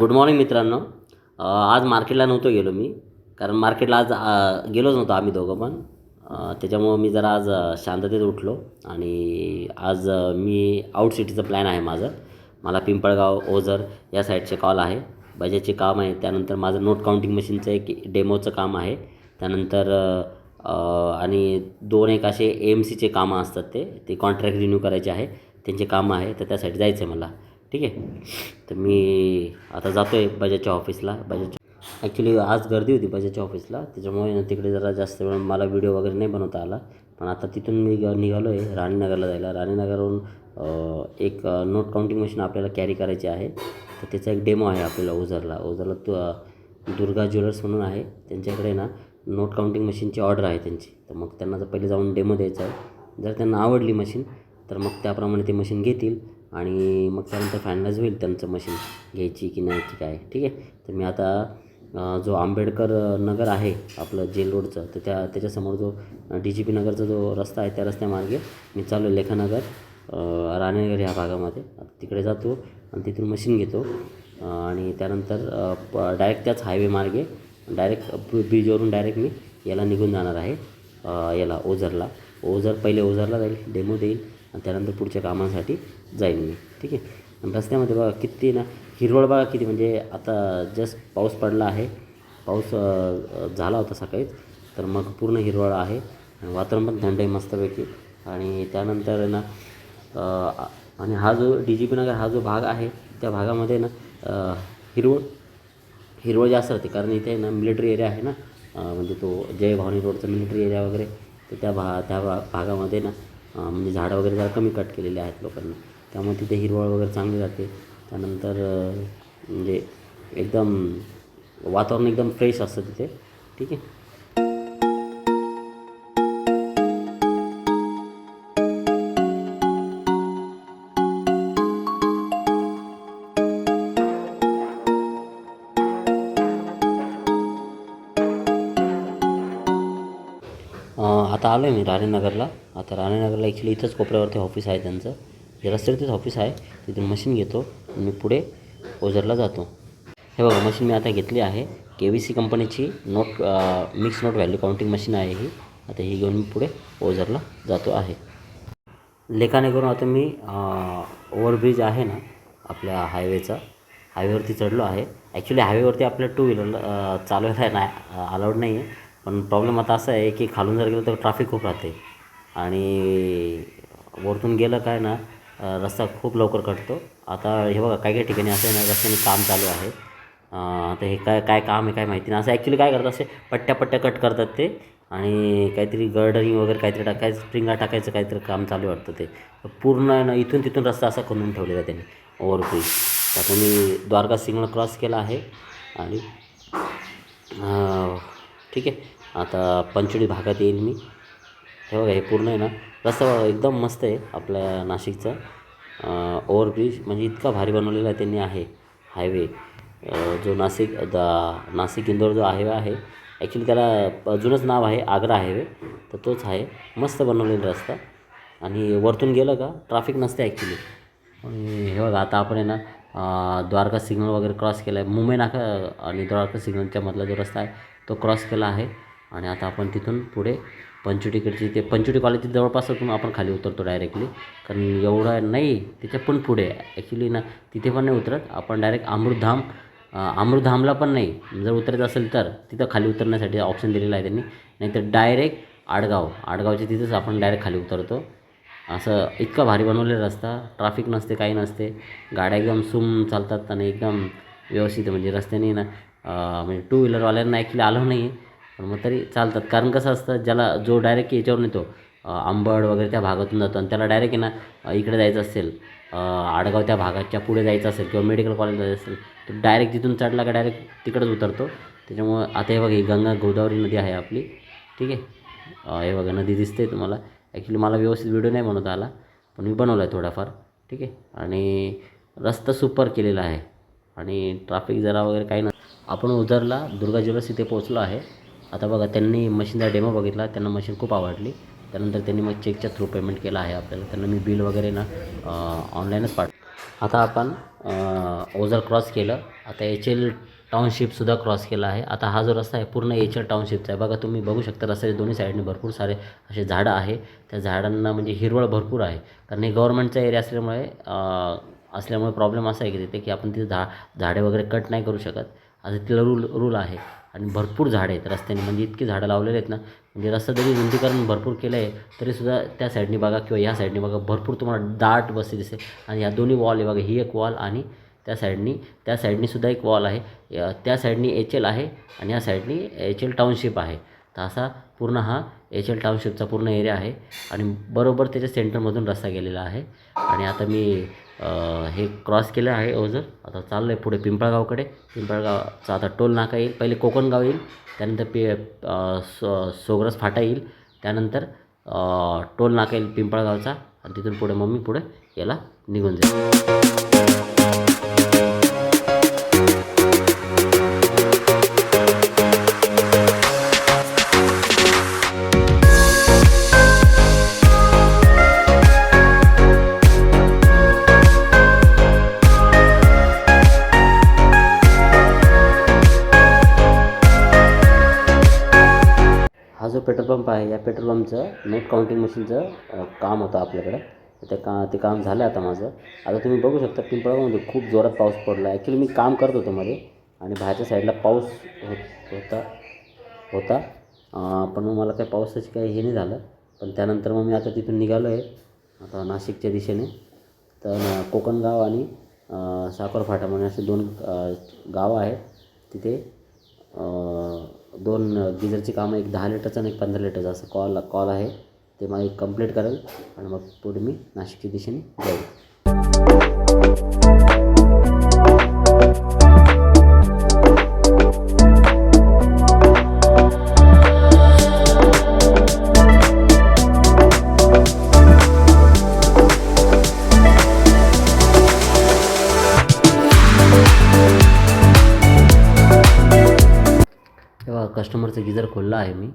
Good morning मित्रांनो. आज मार्केटला नव्हतो गेलो मी. कारण मार्केटला आज गेलोच नव्हतो आम्ही दोघं पण. त्याच्यामुळं मी जरा आज शांततेत उठलो. आणि आज मी आउट सिटीचं प्लॅन आहे माझं. मला पिंपळगाव ओझर या साईडचे कॉल आहे. बजाजचे काम आहे. त्यानंतर माझं नोट काउंटिंग मशीनचं एक डेमोचं काम आहे. त्यानंतर आणि दोन एक असे ए एम सीचे कामं असतात ते. ते कॉन्ट्रॅक्ट रिन्यू करायचे आहे. त्यांचे कामं आहे. तर त्यासाठी जायचं आहे मला. ठीक आहे? तर मी आता जातो आहे बजाजच्या ऑफिसला. बजाजच्या ॲक्च्युली आज गर्दी होती बजाजच्या ऑफिसला. त्याच्यामुळे ना तिकडे जरा जास्त वेळ मला व्हिडिओ वगैरे नाही बनवता आला. पण आता तिथून मी निघालो आहे राणीनगरला जायला. राणीनगरवरून एक नोट काउंटिंग मशीन आपल्याला कॅरी करायची आहे. तर त्याचा एक डेमो आहे आपल्याला ओझरला. ओझरला तू दुर्गा ज्वेलर्स म्हणून आहे. त्यांच्याकडे ना नोट काउंटिंग मशीनची ऑर्डर आहे त्यांची. तर मग त्यांना जर पहिले जाऊन डेमो द्यायचा आहे. जर त्यांना आवडली मशीन तर मग त्याप्रमाणे ते मशीन घेतील. आणि मग त्यानंतर फायनलाइज होईल त्यांचं मशीन घ्यायची की नाही की काय. ठीक आहे? तर मी आता जो आंबेडकर नगर आहे आपलं जेल रोडचं तर त्या त्याच्यासमोर जो डी जी पी नगरचा जो रस्ता आहे त्या रस्त्यामार्गे मी चालू आहे लेखानगर राणेनगर ह्या भागामध्ये. तिकडे जातो आणि तिथून मशीन घेतो. आणि त्यानंतर डायरेक्ट त्याच हायवे मार्गे डायरेक्ट ब्रिजवरून डायरेक्ट मी याला निघून जाणार आहे याला ओझरला. ओझर पहिले ओझरला जाईल डेमो देईल. आणि त्यानंतर पुढच्या कामांसाठी जाईल मी. ठीक आहे? आणि रस्त्यामध्ये बघा किती ना हिरवळ बघा किती म्हणजे आता जस्ट पाऊस पडला आहे. पाऊस झाला होता सकाळीच तर मग पूर्ण हिरवळ आहे. आणि वातावरण पण थंड आहे मस्तपैकी. आणि त्यानंतर ना आणि हा जो डी जी पी नगर हा जो भाग आहे त्या भागामध्ये ना हिरवळ हिरवळ जास्त राहते. कारण इथे ना मिलिटरी एरिया आहे ना म्हणजे तो जय भवानी रोडचा मिलिटरी एरिया वगैरे तर त्या भा त्या भा भागामध्ये ना म्हणजे झाडं वगैरे जरा कमी कट केलेले आहेत लोकांनी. त्यामुळे तिथे हिरवळ वगैरे चांगली राहते. त्यानंतर म्हणजे एकदम वातावरण एकदम फ्रेश असतं तिथे. ठीक आहे? आता आलो आहे मी राणेनगरला. आता राणेनगरला ॲक्च्युली इथंच कोपऱ्यावरती ऑफिस आहे त्यांचं. जे रस्त्यावरतीच ऑफिस आहे तिथून मशीन घेतो आणि मी पुढे ओझरला जातो. हे बघा मशीन मी आता घेतली आहे. के व्ही सी कंपनीची note mix note value counting machine आहे ही. आता ही घेऊन मी पुढे ओझरला जातो आहे. लेखाने करून आता मी ओव्हरब्रिज आहे ना आपल्या हायवेचा हायवेवरती चढलो आहे. ॲक्च्युली हायवेवरती आपल्या टू व्हीलर चालवायला नाही अलाउड नाही आहे पण प्रॉब्लेम आता असा आहे की खालून जर गेलं तर ट्रॅफिक खूप राहते. आणि वरतून गेलं काय ना रस्ता खूप लवकर कटतो. आता हे बघा काही काही ठिकाणी असं आहे ना रस्त्याने काम चालू आहे. आता हे काय काय काम आहे काय माहिती नाही. असं ॲक्च्युली काय करतात असे पट्ट्या पट्ट्या कट करतात ते. आणि काहीतरी गर्डरिंग वगैरे काहीतरी टाकायचं स्प्रिंगा टाकायचं काहीतरी काम चालू वाटतं ते. पूर्ण आहे ना इथून तिथून रस्ता असा करून ठेवलेला आहे त्यांनी ओव्हरब्रिज आता मी द्वारका सिग्नल क्रॉस केला आहे. आणि ठीक आहे? आता पंचवटी भागात येईल मी. हे बघा हे पूर्ण आहे ना? रस्ता एकदम मस्त आहे आपल्या नाशिकचा. ओव्हरब्रिज म्हणजे इतका भारी बनवलेला आहे त्यांनी आहे. हायवे. जो नाशिक द नाशिक इंदोर जो हायवे आहे ॲक्च्युली त्याला अजूनच जुनंच नाव आहे आग्रा हायवे. तर तोच आहे. मस्त बनवलेला रस्ता. आणि वरतून गेलं का ट्रॅफिक नसते ॲक्च्युली आणि हे बघा आता आपण आहे ना द्वारका सिग्नल वगैरे क्रॉस केला आहे मुंबई नाका आणि द्वारका सिग्नलच्या मधला जो रस्ता आहे तो क्रॉस केला आहे. आणि आता आपण तिथून पुढे पंचवटीकडची ते पंचवटी कॉलेजच्या जवळपासून आपण खाली उतरतो डायरेक्टली कारण एवढं नाही त्याच्या पण पुढे. ॲक्च्युली ना तिथे पण नाही उतरत. आपण डायरेक्ट अमृतधाम अमृतधामला पण नाही. जर उतरायचं असेल तर तिथं खाली उतरण्यासाठी ऑप्शन दिलेला आहे त्यांनी. नाहीतर डायरेक्ट आडगाव. आडगावच्या तिथंच आपण डायरेक्ट खाली उतरतो. असं इतका भारी बनवलेला रस्ता. ट्राफिक नसते काही नसते. गाड्या एकदम सुम चालतात आणि एकदम व्यवस्थित म्हणजे रस्त्याने ना म्हणजे टू व्हीलरवाल्यांना ॲक्च्युली आलं नाही आहे पण मग तरी चालतात. कारण कसं असतं ज्याला जो डायरेक्ट याच्यावरून येतो आंबड अंबड वगैरे त्या भागातून जातो आणि त्याला डायरेक्ट आहे ना इकडे जायचं असेल आडगाव त्या भागाच्या पुढे जायचं असेल किंवा मेडिकल कॉलेज जायचं असेल तर डायरेक्ट तिथून चढला का डायरेक्ट तिकडंच उतरतो. त्याच्यामुळं आता हे बघा ही गंगा गोदावरी नदी आहे आपली. ठीक आहे? हे बघा नदी दिसते तुम्हाला. ॲक्च्युली मला व्यवस्थित व्हिडिओ नाही बनवता आला पण मी बनवला आहे थोडाफार. ठीक आहे? आणि रस्ता सुपर केलेला आहे. आणि ट्रॅफिक जरा वगैरे काही नस आपण उतरला दुर्गा ज्वेलर्स इथे पोहोचलो आहे. आता बघा त्यांनी मशीनचा डेमो बघितला त्यांना मशीन खूप आवडली. त्यानंतर त्यांनी मग चेकच्या थ्रू पेमेंट केलं आहे आपल्याला. त्यांना मी बिल वगैरे ना ऑनलाईनच पाठ आता आपण ओझर क्रॉस केलं. आता एच एल टाउनशिपसुद्धा क्रॉस केला आहे. आता हा जो रस्ता आहे पूर्ण एच एल टाउनशिपचा आहे. बघा तुम्ही बघू शकता रस्त्याच्या दोन्ही साईडने भरपूर सारे असे झाडं आहे. त्या झाडांना म्हणजे हिरवळ भरपूर आहे. कारण हे गव्हर्नमेंटचा एरिया असल्यामुळे असल्यामुळे प्रॉब्लेम असा आहे की तिथे की आपण तिथे झा झाडे वगैरे कट नाही करू शकत. आता तिला रूल रूल आहे. आणि भरपूर झाडं आहेत. रस्त्याने म्हणजे इतकी झाडं लावलेली आहेत ना म्हणजे रस्ता जरी रुंदीकरण भरपूर केलं आहे तरीसुद्धा त्या साईडने बघा किंवा ह्या साईडने बघा भरपूर तुम्हाला दाट बसते दिसते आणि ह्या दोन्ही वॉल आहे बघा ही एक वॉल आणि त्या साईडनी त्या साईडनीसुद्धा एक वॉल आहे. त्या साईडनी एच एल आहे आणि या साईडनी एच एल टाउनशिप आहे. तर असा पूर्ण हा एच एल टाउनशिपचा पूर्ण एरिया आहे. आणि बरोबर त्याच्या सेंटरमधून रस्ता गेलेला आहे. आणि आता मी हे क्रॉस केलं आहे ओझर. आता चाललं आहे पुढे पिंपळगावकडे. पिंपळगावचा आता टोल नाका येईल. पहिले कोकणगाव येईल. त्यानंतर पि सो सोग्रस फाटा येईल. त्यानंतर टोल नाका येईल पिंपळगावचा. आणि तिथून पुढे मग मी पुढे याला निघून जाईल. जो पेट्रोल पंप आहे या पेट्रोल पंपचं नेट काउंटिंग मशीनचं काम होतं आपल्याकडं. ते का ते काम झालं आता माझं. आता तुम्ही बघू शकता पिंपळगावमध्ये खूप जोरात पाऊस पडला. ॲक्च्युली मी काम करत होतो मध्ये आणि बाहेरच्या साईडला पाऊस होत होता होता. पण मग मला काही पावसाची काही हे नाही झालं. पण त्यानंतर मग मी आता तिथून निघालो आहे आता नाशिकच्या दिशेने. तर कोकणगाव आणि साखर फाटा म्हणून असे दोन गावं आहेत. तिथे दोन गिजरची कामं एक दहा लिटरचं आणि एक पंधरा लिटरचं. असं कॉल कॉल आहे. ते मला एक कंप्लीट करेल आणि मग पुढे मी नाशिकच्या दिशेने जाईल. कस्टमरचं गिजर खोललं आहे मी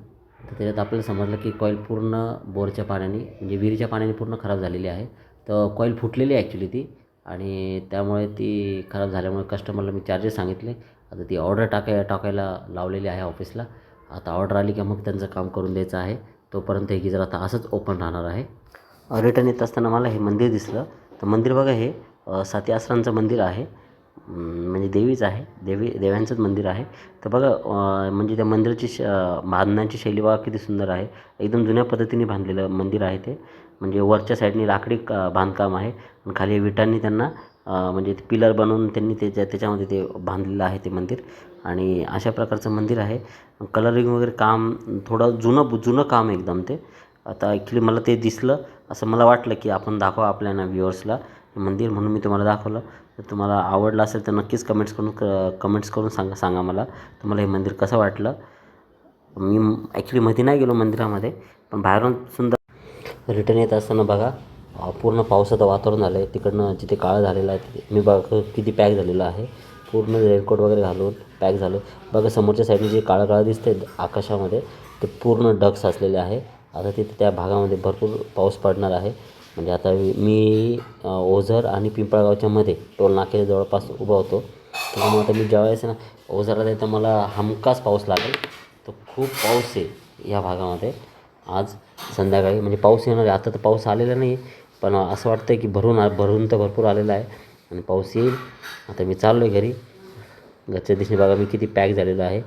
तर त्याच्यात आपल्याला समजलं की कॉईल पूर्ण बोरच्या पाण्याने म्हणजे विहिरीच्या पाण्याने पूर्ण खराब झालेली आहे. तर कॉईल फुटलेली आहे ॲक्च्युली ती आणि त्यामुळे ती खराब झाल्यामुळे कस्टमरला मी चार्जेस सांगितले. आता ती ऑर्डर टाकाय टाकायला लावलेली आहे ऑफिसला आता ऑर्डर आली की मग त्यांचं काम करून द्यायचं आहे. तोपर्यंत हे गिजर आता असंच ओपन राहणार आहे. रिटर्न येत असताना मला हे मंदिर दिसलं. तर मंदिर बघा हे अ, साती आसरांचं मंदिर आहे. म्हणजे देवीच आहे. देवी देव्यांचंच मंदिर आहे. तर बघा म्हणजे त्या मंदिराची श बांधण्याची शैली बघा किती सुंदर आहे. एकदम जुन्या पद्धतीने बांधलेलं मंदिर आहे ते. म्हणजे वरच्या साईडनी लाकडी का बांधकाम आहे. आणि खाली विटांनी त्यांना म्हणजे ते पिलर बनवून त्यांनी त्याच्या त्याच्यामध्ये ते बांधलेलं आहे ते मंदिर. आणि अशा प्रकारचं मंदिर आहे. कलरिंग वगैरे काम थोडं जुनं जुनं काम आहे एकदम ते. आता ॲक्च्युली मला ते दिसलं असं मला वाटलं की आपण दाखवा आपल्या ना व्ह्युअर्सला मंदिर म्हणून मी तुम्हाला दाखवलं. तर तुम्हाला आवडलं असेल तर नक्कीच कमेंट्स करून क कमेंट्स करून सांगा सांगा मला. तुम्हाला हे मंदिर कसं वाटलं? मी ॲक्च्युली मध्ये नाही गेलो मंदिरामध्ये पण बाहेरून सुंदर रिटर्न येत असताना बघा पूर्ण पावसाचं वातावरण झालं आहे तिकडनं जिथे काळं झालेलं आहे तिथे मी बघा किती पॅक झालेलं आहे. पूर्ण रेनकोट वगैरे घालून पॅक झालं. बघा समोरच्या साईडने जे काळं काळं दिसते आकाशामध्ये ते पूर्ण डग साचलेले आहे. आता तिथे त्या भागामध्ये भरपूर पाऊस पडणार आहे. म्हणजे आता मी ओझर आणि पिंपळगावच्या मध्ये टोलनाक्याच्या जवळपास उभा होतो. त्याच्यामुळे आता मी ज्यावेळेस ना ओझरला जाईल तर मला हमखास पाऊस लागेल. तर खूप पाऊस आहे या भागामध्ये. आज संध्याकाळी म्हणजे पाऊस येणार आहे. आता तर पाऊस आलेला नाही पण असं वाटतं आहे की भरून आ- भरून तर भरपूर आलेला आहे. आणि पाऊस येईल. आता मी चाललो आहे घरी. घरच्या दिशेने बघा मी किती पॅक झालेलो आहे.